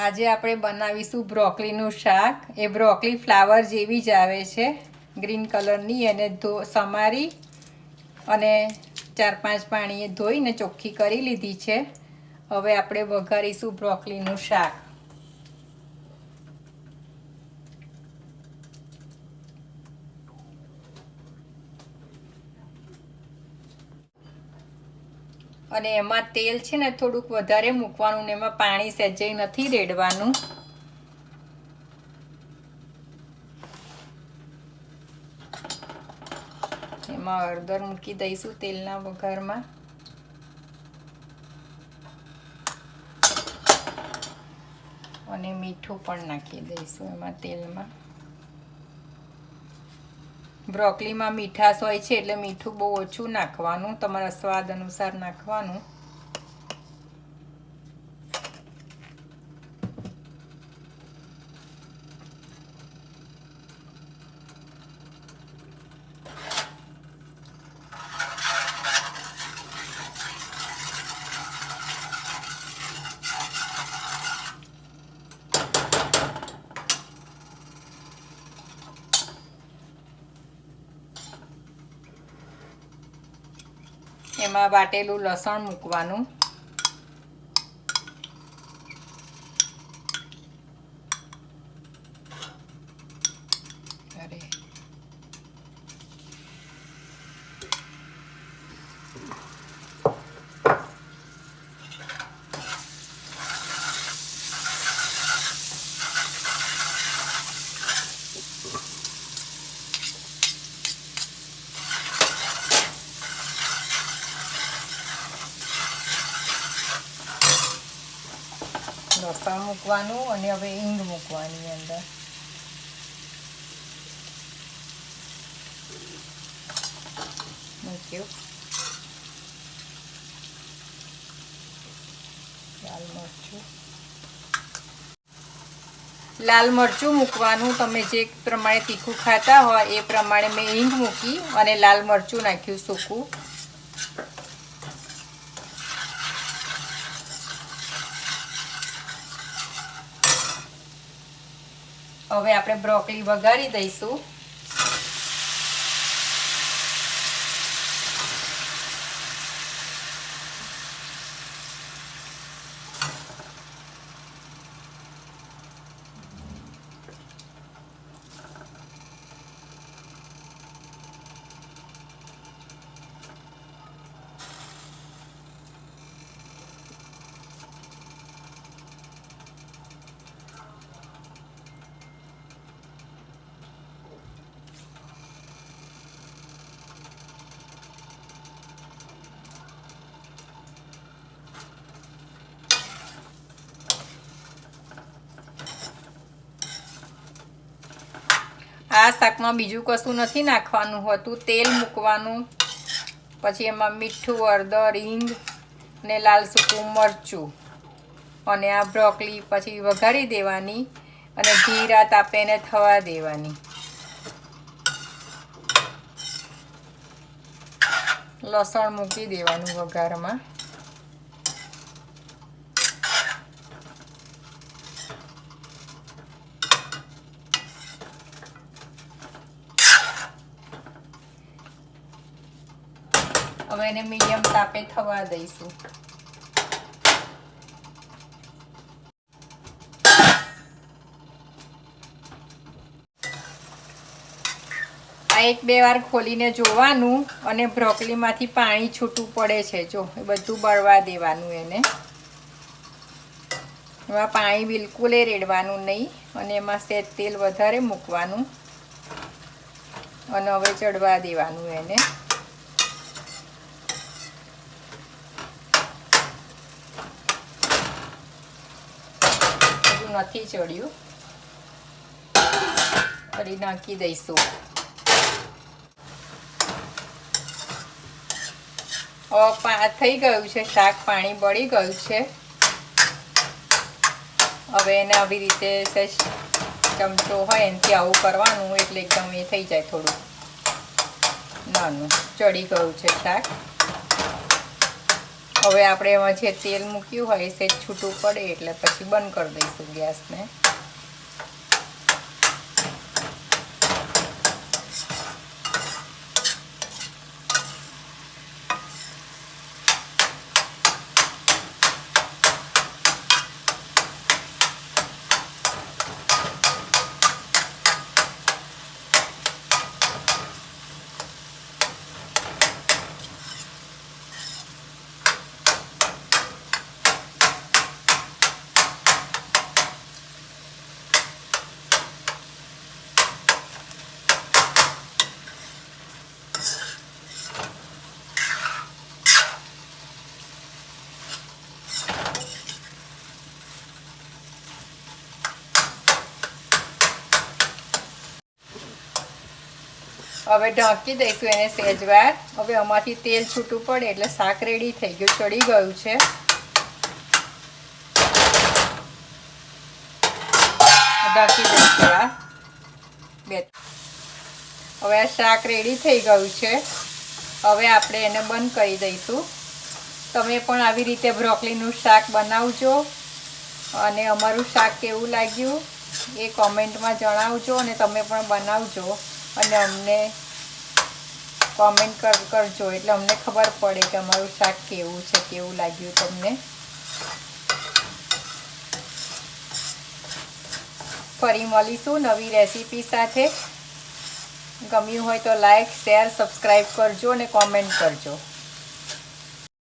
આજે આપણે બનાવીશું બ્રોકલીનું શાક. એ બ્રોકલી ફ્લાવર જેવી જ આવે છે. ગ્રીન કલરની એને ધો, સમારી અને ચાર પાંચ પાણીએ ધોઈને ચોખ્ખી કરી લીધી છે. હવે આપણે વઘારીશું બ્રોકલીનું શાક. અને એમાં તેલ છે ને થોડુંક વધારે મૂકવાનું ને એમાં પાણી સહેજે નથી રેડવાનું. એમાં હળદર મૂકી દઈશું તેલના વઘારમાં. અને મીઠું પણ નાખી દઈશું એમાં તેલમાં. બ્રોકલીમાં મીઠાશ હોય છે એટલે મીઠું બહુ ઓછું નાખવાનું તમારા સ્વાદ અનુસાર નાખવાનું. એમાં વાટેલું લસણ મૂકવાનું. લસણ મૂકવાનું અને હવે ઈંગ મૂકવાની અંદર. લાલ મરચું. લાલ મરચું મૂકવાનું, તમે જે પ્રમાણે તીખું ખાતા હોય એ પ્રમાણે મેં ઈંગ મૂકી અને લાલ મરચું નાખ્યું સૂકું. હવે આપણે બ્રોકલી વઘારી દઈશું. આ શાકમાં બીજું કશું નથી નાખવાનું હોતું. તેલ મૂકવાનું, પછી એમાં મીઠું, હળદર, હિંગ ને લાલ સૂકું મરચું અને આ બ્રોકલી પછી વઘારી દેવાની અને જીરા તાપે એને થવા દેવાની. લસણ મૂકી દેવાનું વઘારમાં. હવે એને મીડિયમ તાપે થવા દઈશું. આ એક બે વાર ખોલીને જોવાનું અને બ્રોકલીમાંથી પાણી છૂટું પડે છે. જો, એ બધું બળવા દેવાનું એને. એમાં પાણી બિલકુલ રેડવાનું નહીં અને એમાં સેજ તેલ વધારે મૂકવાનું. અને હવે ચડવા દેવાનું એને. નથી ચડ્યું ફરી નાખી દઈશું. થઈ ગયું છે, શાક પાણી બળી ગયું છે. હવે એને આવી રીતે ચમચો હોય એનાથી આવું કરવાનું, એટલે એકદમ એ થઈ જાય થોડું. નાનું, ચડી ગયું છે શાક. હવે આપણે એમાં જે તેલ મૂક્યું હોય એ છૂટું પડે એટલે પછી બંધ કરી દઈશું ગેસને. હવે ઢાંકી દઈશું એને સેજવાર હવે આમાંથી તેલ છૂટું પડે એટલે શાક રેડી થઈ ગયું, ચડી ગયું છે. ઢાંકી દઈશું બે. હવે આ શાક રેડી થઈ ગયું છે. હવે આપણે એને બંધ કરી દઈશું. તમે પણ આવી રીતે બ્રોકલીનું શાક બનાવજો. અને અમારું શાક કેવું લાગ્યું એ કોમેન્ટમાં જણાવજો અને તમે પણ બનાવજો. અને અમને કોમેન્ટ કર, કરજો. એટલે અમને ખબર પડે કે અમારું શાક કેવું છે, કેવું લાગ્યું તમને. ફરી મળીશું નવી રેસીપી સાથે. ગમ્યું હોય તો લાઈક શેર સબસ્ક્રાઈબ કરજો અને કોમેન્ટ કરજો.